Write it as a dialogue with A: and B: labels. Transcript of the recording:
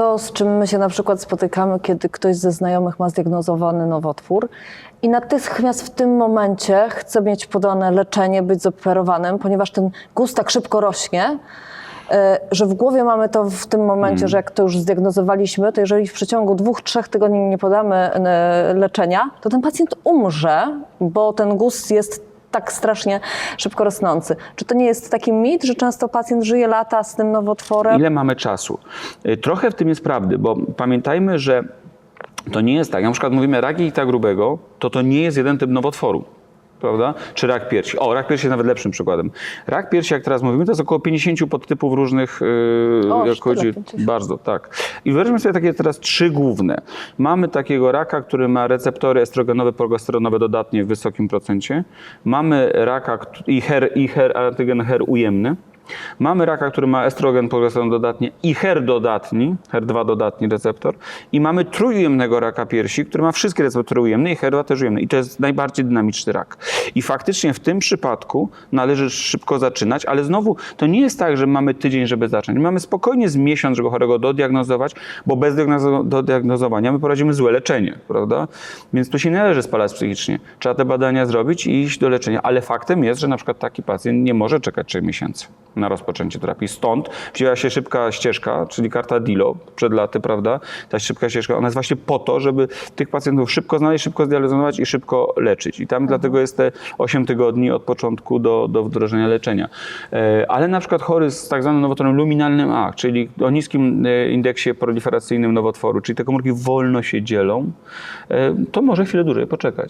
A: to, z czym my się na przykład spotykamy, kiedy ktoś ze znajomych ma zdiagnozowany nowotwór. I natychmiast w tym momencie chce mieć podane leczenie, być zoperowanym, ponieważ ten guz tak szybko rośnie, e, że w głowie mamy to w tym momencie, że jak to już zdiagnozowaliśmy, to jeżeli w przeciągu dwóch, trzech tygodni nie podamy e, leczenia, to ten pacjent umrze, bo ten guz jest tak strasznie szybko rosnący. Czy to nie jest taki mit, że często pacjent żyje lata z tym nowotworem?
B: Ile mamy czasu? Y, Trochę w tym jest prawdy, bo pamiętajmy, że to nie jest tak. Na przykład mówimy rak jelita grubego, to to nie jest jeden typ nowotworu. Prawda? Czy rak piersi. O, rak piersi jest nawet lepszym przykładem. Rak piersi, jak teraz mówimy, to jest około 50 podtypów różnych, yy,
A: O,
B: jak chodzi.
A: 50.
B: Bardzo, tak. I wyobraźmy sobie takie teraz trzy główne. Mamy takiego raka, który ma receptory estrogenowe, progesteronowe dodatnie w wysokim procencie. Mamy raka i HER, i HER antygen HER ujemny. Mamy raka, który ma estrogen, progesteron dodatnie i HER dodatni, HER2 dodatni receptor. I mamy trójujemnego raka piersi, który ma wszystkie receptory ujemne i HER2 też ujemny. I to jest najbardziej dynamiczny rak. I faktycznie w tym przypadku należy szybko zaczynać, ale znowu to nie jest tak, że mamy tydzień, żeby zacząć. Mamy spokojnie z miesiąc, żeby chorego dodiagnozować, bo bez diagnozo- dodiagnozowania my poradzimy złe leczenie, prawda? Więc tu się nie należy spalać psychicznie. Trzeba te badania zrobić i iść do leczenia. Ale faktem jest, że na przykład taki pacjent nie może czekać 3 miesięcy na rozpoczęcie terapii. Stąd wzięła się szybka ścieżka, czyli karta DILO przed laty, prawda? Ta szybka ścieżka, ona jest właśnie po to, żeby tych pacjentów szybko znaleźć, szybko zdiagnozować i szybko leczyć. I tam dlatego jest te 8 tygodni od początku do, do wdrożenia leczenia. E, Ale na przykład chory z tak zwanym nowotworem luminalnym A, czyli o niskim e, indeksie proliferacyjnym nowotworu, czyli te komórki wolno się dzielą, e, to może chwilę dłużej poczekać.